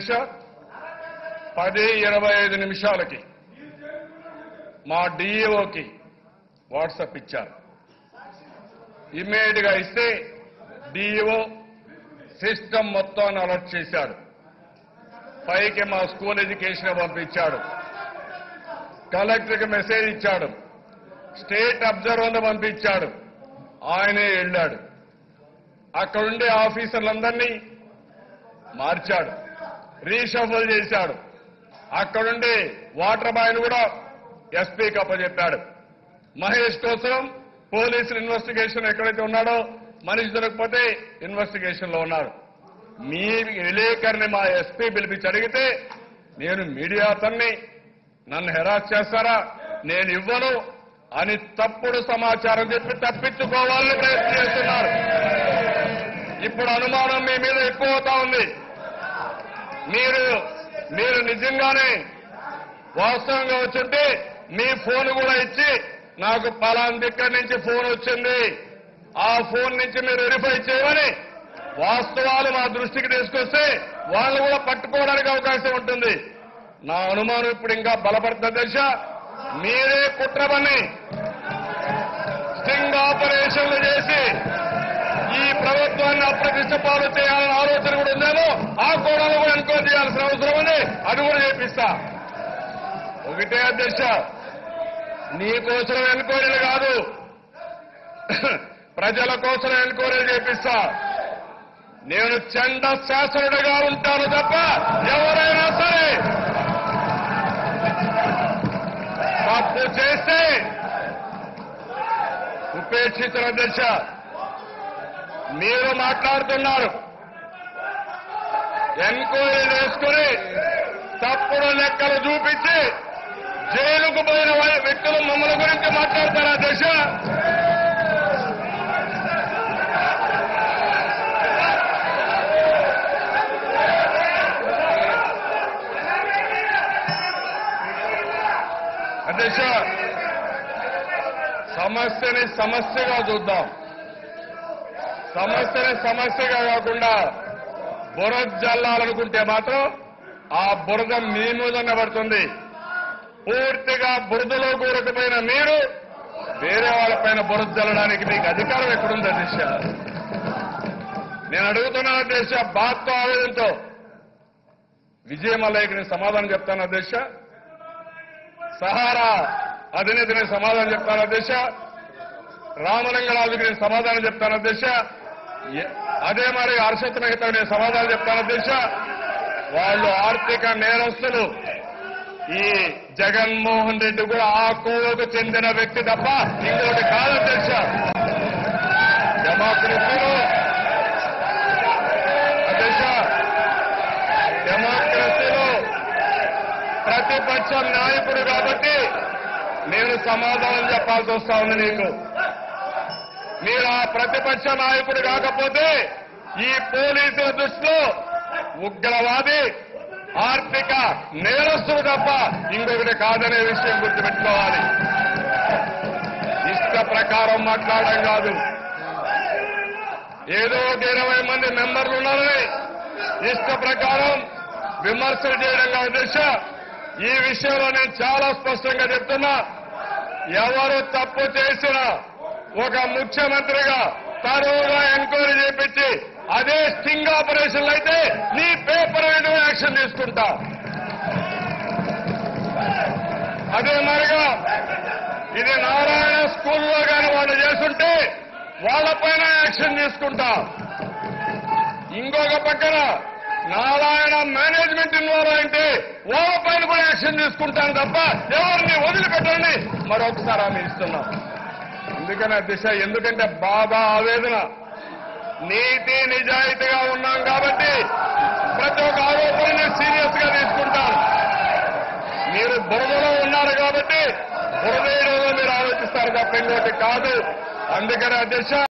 దశ పది ఇరవై ఐదు నిమిషాలకి. మా డిఈఓకి వాట్సాప్ ఇచ్చారు. ఇమ్మీడియట్గా ఇస్తే డిఈఓ సిస్టమ్ మొత్తాన్ని అలర్ట్ చేశాడు పైకి మా స్కూల్ ఎడ్యుకేషన్ పంపించాడు కలెక్టర్కి మెసేజ్ ఇచ్చాడు. స్టేట్ అబ్జర్వర్ పంపించాడు. ఆయనే వెళ్ళాడు. అక్కడుండే ఆఫీసర్లందరినీ మార్చాడు. రీషఫల్ చేశాడు. అక్కడుండి వాటర్ బాయ్ను కూడా ఎస్పీకి అప్పచెప్పాడు మహేష్ కోసం పోలీసులు ఇన్వెస్టిగేషన్ ఎక్కడైతే ఉన్నాడో మనిషి దొరకకపోతే ఇన్వెస్టిగేషన్లో ఉన్నాడు. మీ విలేకరిని మా ఎస్పీ పిలిపించి అడిగితే నేను మీడియా అతన్ని నన్ను హెరాస్ చేస్తారా? నేను ఇవ్వను. అని తప్పుడు సమాచారం చెప్పి తప్పించుకోవాలని ప్రయత్నం చేస్తున్నారు. ఇప్పుడు అనుమానం మీ మీద ఎక్కువ అవుతా ఉంది. మీరు మీరు నిజంగానే వాస్తవంగా వచ్చుంటే మీ ఫోన్ కూడా ఇచ్చి నాకు పలాన్ దగ్గర నుంచి ఫోన్ వచ్చింది. ఆ ఫోన్ నుంచి మీరు వెరిఫై చేయమని వాస్తవాలు మా దృష్టికి తీసుకొస్తే వాళ్ళు కూడా పట్టుకోవడానికి అవకాశం ఉంటుంది. నా అనుమానం ఇప్పుడు ఇంకా బలపడుతున్న దశ. మీరే కుట్రమని స్టింగ్ ఆపరేషన్లు చేసి ఈ ప్రభుత్వాన్ని అప్రతిష్ట పాలు ఆ కోణంలో కూడా ఎంక్వైరీ చేయాల్సిన అవసరం ఉంది. అది కూడా చేపిస్తా ఒకటే అధ్యక్ష నీకోసం ఎన్క్వైరీలు కాదు. ప్రజల కోసం ఎన్క్వైరీలు చేపిస్తా. నేను చండ శాసనుడిగా ఉంటాను తప్ప ఎవరైనా సరే తప్పు చేస్తే ఉపేక్షించిన దశ మీరు మాట్లాడుతున్నారు. ఎంక్వైరీ చేసుకుని తప్పుడు లెక్కలు చూపించి జైలుకు పోయిన వ్యక్తులు మమ్మల్ని గురించి మాట్లాడతారా దశ? అధ్యక్ష సమస్యని సమస్యగా చూద్దాం. సమస్యని సమస్యగా కాకుండా బురద జల్లాలనుకుంటే మాత్రం ఆ బురద మీ మీదనే పడుతుంది పూర్తిగా బురదలో కూరకపోయిన మీరు వేరే వాళ్ళపైన బురద జల్లడానికి మీకు అధికారం ఎక్కడుంది అధ్యక్ష నేను అడుగుతున్నా అధ్యక్ష బాధతో ఆవేదంతో విజయమల్లయ్యకి నేను సమాధానం చెప్తాను అధ్యక్ష సహారా అధినేత నేను సమాధానం చెప్తాను అధ్యక్ష రామలింగరాజుకి నేను సమాధానం చెప్తాను అధ్యక్ష అదే మరి హర్షత్ మెహతా నేను సమాధానం చెప్తాను అధ్యక్ష వాళ్ళు ఆర్థిక నేరస్తులు. ఈ జగన్మోహన్ రెడ్డి కూడా ఆ కోవకు చెందిన వ్యక్తి తప్ప ఇంకోటి కాదు అధ్యక్ష డెమోక్రసీలో అధ్యక్ష డెమోక్రసీలో ప్రతిపక్ష నాయకుడు కాబట్టి నేను సమాధానం చెప్పాల్సి వస్తా ఉంది నీకు. మీరు ఆ ప్రతిపక్ష నాయకుడు కాకపోతే ఈ పోలీసుల దృష్టిలో ఉగ్రవాది ఆర్థిక నేరస్తుడు తప్ప ఇంకొకటి కాదనే విషయం గుర్తుపెట్టుకోవాలి. ఇష్ట ప్రకారం మాట్లాడడం కాదు. ఏదో ఒక ఇరవై మంది మెంబర్లు ఉన్నారని ఇష్ట ప్రకారం విమర్శలు చేయడం కాదు ఈ విషయంలో నేను చాలా స్పష్టంగా చెప్తున్నా. ఎవరు తప్పు చేసినా ఒక ముఖ్యమంత్రిగా తరువుగా ఎంక్వైరీ చేపించి అదే స్టింగ్ ఆపరేషన్లు అయితే నీ పేపర్ మీద యాక్షన్ తీసుకుంటా. అదే మరిగా ఇది నారాయణ స్కూల్లో కానీ వాళ్ళు చేస్తుంటే వాళ్ళపైన యాక్షన్ తీసుకుంటా. ఇంకొక పక్కన నారాయణ మేనేజ్మెంట్ ఇన్వాల్వ్ అయితే వాళ్ళపైన కూడా యాక్షన్ తీసుకుంటాను తప్ప ఎవరిని వదిలిపెట్టండి. మరొకసారి ఆమె ఇస్తున్నాం. ఎందుకని దిశ ఎందుకంటే బాధ ఆవేదన. నీతి నిజాయితీగా ఉన్నాం కాబట్టి ప్రతి ఒక్క ఆరోపణని సీరియస్గా తీసుకుంటాం. మీరు బురదలో ఉన్నారు కాబట్టి బురద మీరు ఆలోచిస్తారు తప్ప ఇంకోటి కాదు. అందుకని అధ్యక్ష